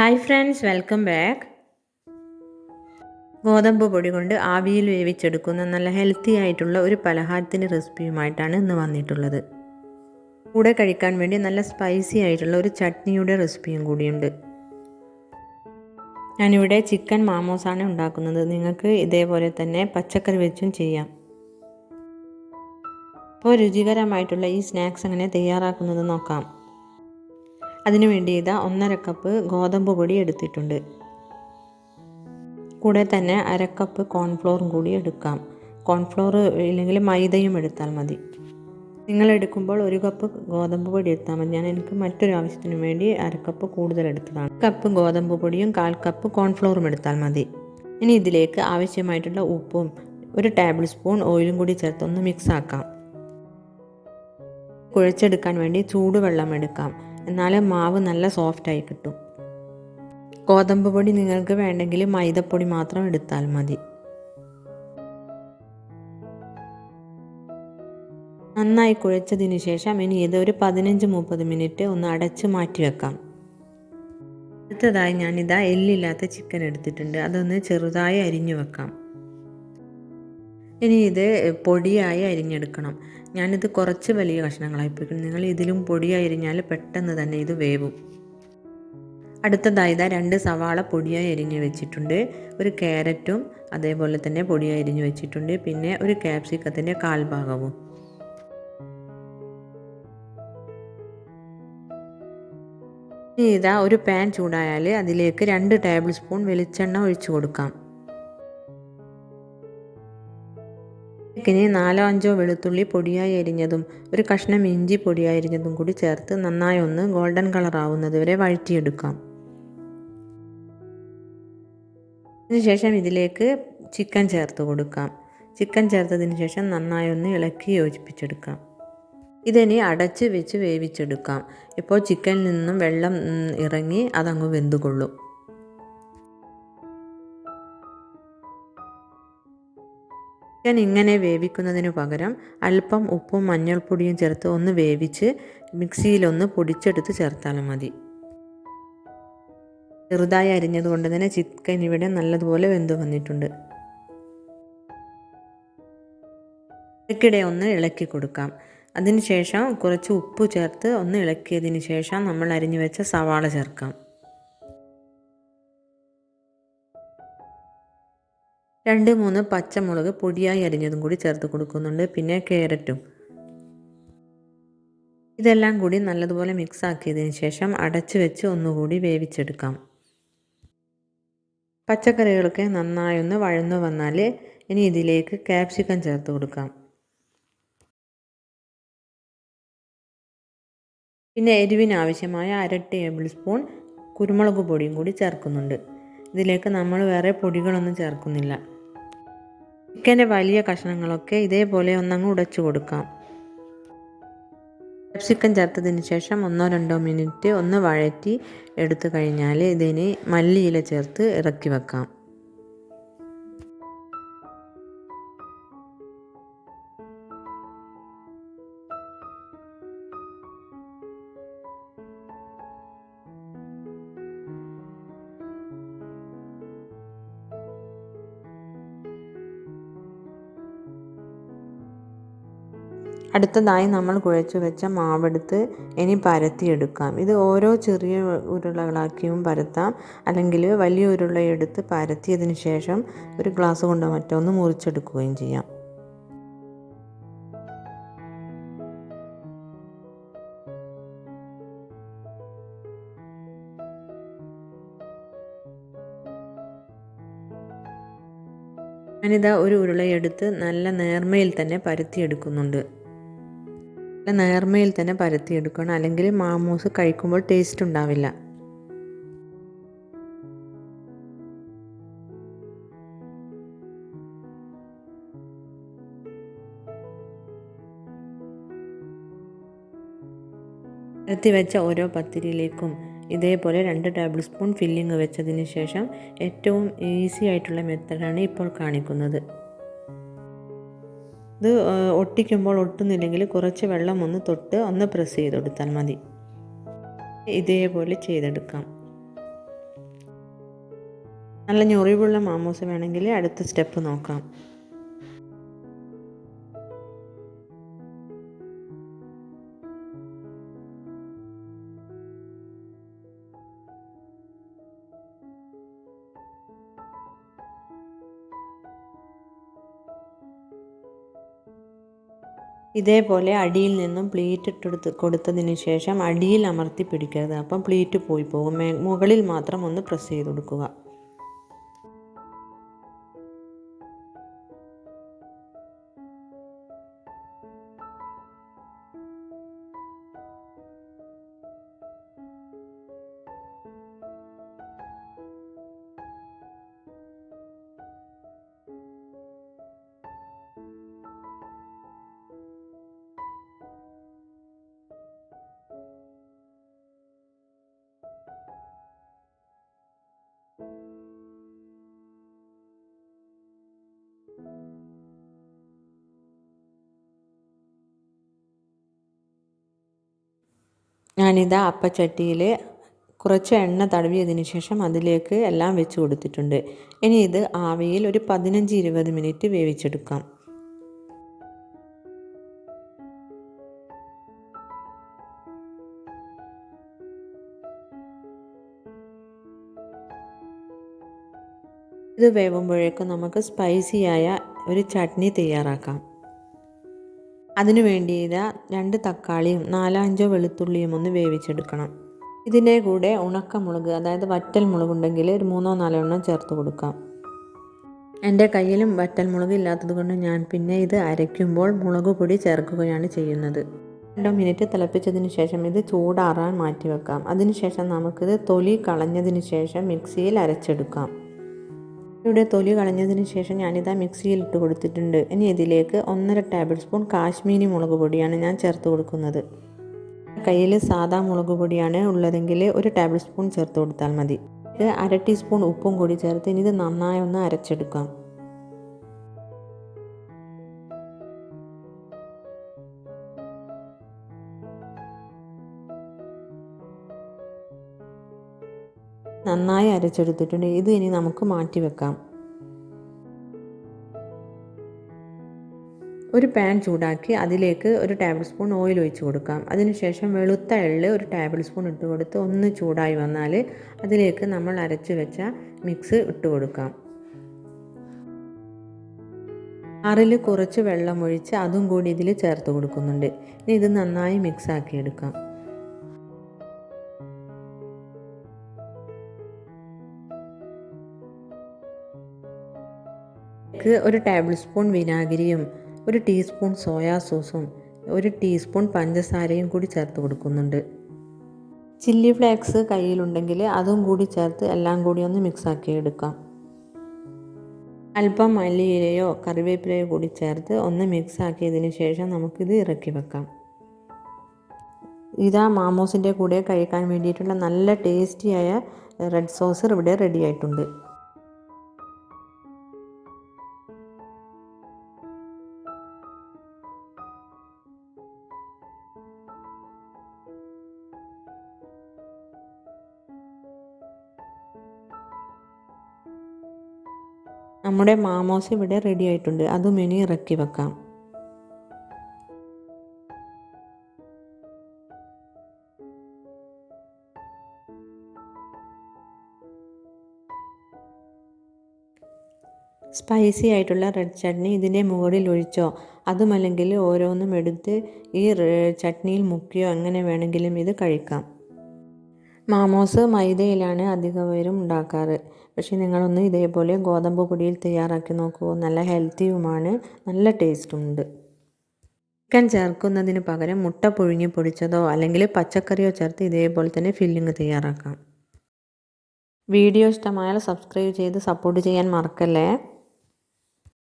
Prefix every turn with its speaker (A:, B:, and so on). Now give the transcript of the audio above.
A: Hi friends welcome back ഗോതമ്പ് പൊടി കൊണ്ട് ആവിയിൽ വേവിച്ചെടുക്കുന്ന നല്ല ഹെൽത്തി ആയിട്ടുള്ള ഒരു പലഹാരത്തിന്റെ റെസിപ്പിയുമായിട്ടാണ് ഇന്ന് വന്നിട്ടുള്ളത്. കൂടെ കഴിക്കാൻ വേണ്ടി നല്ല സ്പൈസി ആയിട്ടുള്ള ഒരു ചട്നിയുടെ റെസിപ്പിയും കൂടിയുണ്ട്. ഞാനിവിടെ ചിക്കൻ മാമോസാണ് ഉണ്ടാക്കുന്നത്. നിങ്ങൾക്ക് ഇതേപോലെ തന്നെ പച്ചക്കറി വെച്ചും ചെയ്യാം. അപ്പോൾ രുചികരമായിട്ടുള്ള ഈ സ്നാക്സ് എങ്ങനെ തയ്യാറാക്കുന്നത് നോക്കാം. അതിനു വേണ്ടി ഇതാ ഒന്നര കപ്പ് ഗോതമ്പ് പൊടി എടുത്തിട്ടുണ്ട്. കൂടെ തന്നെ അരക്കപ്പ് കോൺഫ്ലോറും കൂടി എടുക്കാം. കോൺഫ്ലോർ ഇല്ലെങ്കിൽ മൈദയും എടുത്താൽ മതി. നിങ്ങൾ എടുക്കുമ്പോൾ ഒരു കപ്പ് ഗോതമ്പ് പൊടി എടുത്താൽ മതി. ഞാൻ എനിക്ക് മറ്റൊരു ആവശ്യത്തിന് വേണ്ടി അരക്കപ്പ് കൂടുതൽ എടുത്തതാണ്. കപ്പ് ഗോതമ്പ് പൊടിയും കാൽ കപ്പ് കോൺഫ്ലോറും എടുത്താൽ മതി. ഇനി ഇതിലേക്ക് ആവശ്യമായിട്ടുള്ള ഉപ്പും ഒരു ടേബിൾ സ്പൂൺ ഓയിലും കൂടി ചേർത്തൊന്ന് മിക്സ് ആക്കാം. കുഴച്ചെടുക്കാൻ വേണ്ടി ചൂടുവെള്ളം എടുക്കാം. എന്നാൽ മാവ് നല്ല സോഫ്റ്റായി കിട്ടും. ഗോതമ്പ് പൊടി നിങ്ങൾക്ക് വേണ്ടെങ്കിൽ മൈദപ്പൊടി മാത്രം എടുത്താൽ മതി. നന്നായി കുഴച്ചതിന് ശേഷം ഇനി ഇത് ഒരു പതിനഞ്ച് മുപ്പത് മിനിറ്റ് ഒന്ന് അടച്ച് മാറ്റി വെക്കാം. അടുത്തതായി ഞാനിതാ എല്ലില്ലാത്ത ചിക്കൻ എടുത്തിട്ടുണ്ട്. അതൊന്ന് ചെറുതായി അരിഞ്ഞു വെക്കാം. ഇനി ഇത് പൊടിയായി അരിഞ്ഞെടുക്കണം. ഞാനിത് കുറച്ച് വലിയ കഷ്ണങ്ങളായി പോയിക്കും നിങ്ങൾ ഇതിലും പൊടിയായി അരിഞ്ഞാൽ പെട്ടെന്ന് തന്നെ ഇത് വേവും. അടുത്തതായി ഇതാ രണ്ട് സവാള പൊടിയായി അരിഞ്ഞ് വെച്ചിട്ടുണ്ട്. ഒരു ക്യാരറ്റും അതേപോലെ തന്നെ പൊടിയായി അരിഞ്ഞ് വെച്ചിട്ടുണ്ട്. പിന്നെ ഒരു ക്യാപ്സിക്കത്തിന്റെ കാൽഭാഗവും ഇതാ ഒരു പാൻ ചൂടായാൽ അതിലേക്ക് രണ്ട് ടേബിൾ സ്പൂൺ വെളിച്ചെണ്ണ ഒഴിച്ചു കൊടുക്കാം. ഇനി നാലോ അഞ്ചോ വെളുത്തുള്ളി പൊടിയായി അരിഞ്ഞതും ഒരു കഷ്ണം ഇഞ്ചി പൊടിയായി അരിഞ്ഞതും കൂടി ചേർത്ത് നന്നായി ഒന്ന് ഗോൾഡൻ കളർ ആവുന്നത് വരെ വഴറ്റിയെടുക്കാം. അതിനുശേഷം ഇതിലേക്ക് ചിക്കൻ ചേർത്ത് കൊടുക്കാം. ചിക്കൻ ചേർത്തതിന് ശേഷം നന്നായി ഒന്ന് ഇളക്കി യോജിപ്പിച്ചെടുക്കാം. ഇതിനി അടച്ച് വെച്ച് വേവിച്ചെടുക്കാം. ഇപ്പോൾ ചിക്കനിൽ നിന്നും വെള്ളം ഇറങ്ങി അതങ്ങ് വെന്തുകൊള്ളും. ചിക്കൻ ഇങ്ങനെ വേവിക്കുന്നതിന് പകരം അല്പം ഉപ്പും മഞ്ഞൾപ്പൊടിയും ചേർത്ത് ഒന്ന് വേവിച്ച് മിക്സിയിലൊന്ന് പൊടിച്ചെടുത്ത് ചേർത്താലും മതി. ചെറുതായി അരിഞ്ഞതുകൊണ്ട് തന്നെ ചിക്കൻ ഇവിടെ നല്ലതുപോലെ വെന്ത് വന്നിട്ടുണ്ട്. ഇടയ്ക്കിടെ ഒന്ന് ഇളക്കി കൊടുക്കാം. അതിനുശേഷം കുറച്ച് ഉപ്പ് ചേർത്ത് ഒന്ന് ഇളക്കിയതിന് ശേഷം നമ്മൾ അരിഞ്ഞു വെച്ച സവാള ചേർക്കാം. രണ്ട് മൂന്ന് പച്ചമുളക് പൊടിയായി അരിഞ്ഞതും കൂടി ചേർത്ത് കൊടുക്കുന്നുണ്ട്. പിന്നെ ക്യാരറ്റും. ഇതെല്ലാം കൂടി നല്ലതുപോലെ മിക്സ് ആക്കിയതിന് ശേഷം അടച്ചു വെച്ച് ഒന്നുകൂടി വേവിച്ചെടുക്കാം. പച്ചക്കറികളൊക്കെ നന്നായൊന്ന് വഴന്നു വന്നാൽ ഇനി ഇതിലേക്ക് ക്യാപ്സിക്കം ചേർത്ത് കൊടുക്കാം. പിന്നെ എരിവിനാവശ്യമായ അര ടേബിൾ സ്പൂൺ കുരുമുളക് പൊടിയും കൂടി ചേർക്കുന്നുണ്ട്. ഇതിലേക്ക് നമ്മൾ വേറെ പൊടികളൊന്നും ചേർക്കുന്നില്ല. ചിക്കന്റെ വലിയ കഷ്ണങ്ങളൊക്കെ ഇതേപോലെ ഒന്നങ്ങ് ഉടച്ചു കൊടുക്കാം. ക്യാപ്സിക്കൻ ചേർത്തതിന് ശേഷം ഒന്നോ രണ്ടോ മിനിറ്റ് ഒന്ന് വഴറ്റി എടുത്തു കഴിഞ്ഞാൽ ഇതിന് മല്ലിയില ചേർത്ത് ഇറക്കി വെക്കാം. അടുത്തതായി നമ്മൾ കുഴച്ച് വെച്ച മാവെടുത്ത് ഇനി പരത്തിയെടുക്കാം. ഇത് ഓരോ ചെറിയ ഉരുളകളാക്കിയും പരത്താം. അല്ലെങ്കിൽ വലിയ ഉരുളയെടുത്ത് പരത്തിയതിന് ശേഷം ഒരു ഗ്ലാസ് കൊണ്ടോ മറ്റൊന്ന് മുറിച്ചെടുക്കുകയും ചെയ്യാം. ഞാനിതാ ഒരു ഉരുളയെടുത്ത് നല്ല നേർമയിൽ തന്നെ പരത്തിയെടുക്കുന്നുണ്ട്. നേർമയിൽ തന്നെ പരത്തിയെടുക്കണം. അല്ലെങ്കിൽ മാമൂസ് കഴിക്കുമ്പോൾ ടേസ്റ്റ് ഉണ്ടാവില്ല. പരത്തി വെച്ച ഓരോ പത്തിരിയിലേക്കും ഇതേപോലെ രണ്ട് ടേബിൾ സ്പൂൺ ഫില്ലിങ് വെച്ചതിന് ശേഷം ഏറ്റവും ഈസി ആയിട്ടുള്ള മെത്തഡാണ് ഇപ്പോൾ കാണിക്കുന്നത്. ഇത് ഒട്ടിക്കുമ്പോൾ ഒട്ടുന്നില്ലെങ്കിൽ കുറച്ച് വെള്ളം ഒന്ന് തൊട്ട് ഒന്ന് പ്രസ് ചെയ്ത് കൊടുത്താൽ മതി. ഇതേപോലെ ചെയ്തെടുക്കാം. നല്ല ഞൊറിവുള്ള മാമോസ് വേണമെങ്കിൽ അടുത്ത സ്റ്റെപ്പ് നോക്കാം. ഇതേപോലെ അടിയിൽ നിന്നും പ്ലീറ്റ് ഇട്ടെടുത്ത് കൊടുത്തതിന് ശേഷം അടിയിൽ അമർത്തി പിടിക്കരുത്. അപ്പം പ്ലീറ്റ് പോയി പോകും. മുകളിൽ മാത്രം ഒന്ന് പ്രസ് ചെയ്ത് കൊടുക്കുക. ഞാനിതാ അപ്പച്ചട്ടിയിൽ കുറച്ച് എണ്ണ തടവിയതിന് ശേഷം അതിലേക്ക് എല്ലാം വെച്ച് കൊടുത്തിട്ടുണ്ട്. ഇനി ഇത് ആവിയിൽ ഒരു പതിനഞ്ച് ഇരുപത് മിനിറ്റ് വേവിച്ചെടുക്കാം. ഇത് വേവുമ്പോഴേക്കും നമുക്ക് സ്പൈസിയായ ഒരു ചട്നി തയ്യാറാക്കാം. അതിനു വേണ്ടി രണ്ട് തക്കാളിയും നാലഞ്ചോ വെളുത്തുള്ളിയും ഒന്ന് വേവിച്ചെടുക്കണം. ഇതിന്റെ കൂടെ ഉണക്കമുളക് അതായത് വറ്റൽ മുളക് ഉണ്ടെങ്കിൽ ഒരു മൂന്നോ നാലോ എണ്ണം ചേർത്ത് കൊടുക്കാം. എന്റെ കയ്യിലും വറ്റൽ മുളക് ഇല്ലാത്തത് കൊണ്ട് ഞാൻ പിന്നെ ഇത് അരയ്ക്കുമ്പോൾ മുളക് പൊടി ചേർക്കുകയാണ് ചെയ്യുന്നത്. രണ്ടോ മിനിറ്റ് തിളപ്പിച്ചതിന് ശേഷം ഇത് ചൂടാറാൻ മാറ്റി വെക്കാം അതിനുശേഷം നമുക്കിത് തൊലി കളഞ്ഞതിന് ശേഷം മിക്സിയിൽ അരച്ചെടുക്കാം. ഇവിടെ തൊലി കളഞ്ഞതിന് ശേഷം ഞാനിതാ മിക്സിയിൽ ഇട്ട് കൊടുത്തിട്ടുണ്ട്. ഇനി ഇതിലേക്ക് ഒന്നര ടേബിൾ സ്പൂൺ കാശ്മീരി മുളക് പൊടിയാണ് ഞാൻ ചേർത്ത് കൊടുക്കുന്നത്. കയ്യിൽ സാധാ മുളക് പൊടിയാണ് ഉള്ളതെങ്കിൽ ഒരു ടേബിൾ സ്പൂൺ ചേർത്ത് കൊടുത്താൽ മതി. അര ടീസ്പൂൺ ഉപ്പും കൂടി ചേർത്ത് ഇനി ഇത് നന്നായി ഒന്ന് അരച്ചെടുക്കാം. നന്നായി അരച്ചെടുത്തിട്ടുണ്ട്. ഇത് ഇനി നമുക്ക് മാറ്റി വെക്കാം. ഒരു പാൻ ചൂടാക്കി അതിലേക്ക് ഒരു ടേബിൾ സ്പൂൺ ഓയിൽ ഒഴിച്ച് കൊടുക്കാം. അതിനുശേഷം വെളുത്ത എള്ള് ഒരു ടേബിൾ സ്പൂൺ ഇട്ട് കൊടുത്ത് ഒന്ന് ചൂടായി വന്നാൽ അതിലേക്ക് നമ്മൾ അരച്ച് വെച്ച മിക്സ് ഇട്ട് കൊടുക്കാം. ആറിൽ കുറച്ച് വെള്ളം ഒഴിച്ച് അതും കൂടി ഇതിൽ ചേർത്ത് കൊടുക്കുന്നുണ്ട്. ഇനി ഇത് നന്നായി മിക്സ് ആക്കി എടുക്കാം ഒരു ടേബിൾ സ്പൂൺ വിനാഗിരിയും ഒരു ടീസ്പൂൺ സോയാ സോസും ഒരു ടീസ്പൂൺ പഞ്ചസാരയും കൂടി ചേർത്ത് കൊടുക്കുന്നുണ്ട്. ചില്ലി ഫ്ലേക്സ് കയ്യിലുണ്ടെങ്കിൽ അതും കൂടി ചേർത്ത് എല്ലാം കൂടി ഒന്ന് മിക്സാക്കി എടുക്കാം. അല്പം മല്ലിയിലയോ കറിവേപ്പിലയോ കൂടി ചേർത്ത് ഒന്ന് മിക്സ് ആക്കിയതിന് ശേഷം നമുക്കിത് ഇറക്കി വെക്കാം. ഇതാ മാമോസിന്റെ കൂടെ കഴിക്കാൻ വേണ്ടിയിട്ടുള്ള നല്ല ടേസ്റ്റിയായ റെഡ് സോസ് ഇവിടെ റെഡി ആയിട്ടുണ്ട്. നമ്മുടെ മാമോസ് ഇവിടെ റെഡി ആയിട്ടുണ്ട്. അതും ഇനി ഇറക്കി വെക്കാം. സ്പൈസി ആയിട്ടുള്ള റെഡ് ചട്നി ഇതിന്റെ മുകളിൽ ഒഴിച്ചോ. അതുമല്ലെങ്കിൽ ഓരോന്നും എടുത്ത് ഈ ചട്നിയിൽ മുക്കിയോ അങ്ങനെ വേണമെങ്കിലും ഇത് കഴിക്കാം. മാമോസ് മൈദയിലാണ് അധികപേരും ഉണ്ടാക്കാറ്. പക്ഷേ നിങ്ങളൊന്ന് ഇതേപോലെ ഗോതമ്പ് പൊടിയിൽ തയ്യാറാക്കി നോക്കൂ. നല്ല ഹെൽത്തിയുമാണ്. നല്ല ടേസ്റ്റും ഉണ്ട് ചിക്കൻ ചേർക്കുന്നതിന് പകരം മുട്ട പുഴുങ്ങി പൊടിച്ചതോ അല്ലെങ്കിൽ പച്ചക്കറിയോ ചേർത്ത് ഇതേപോലെ തന്നെ ഫില്ലിങ് തയ്യാറാക്കാം. വീഡിയോ ഇഷ്ടമായാൽ സബ്സ്ക്രൈബ് ചെയ്ത് സപ്പോർട്ട് ചെയ്യാൻ മറക്കല്ലേ?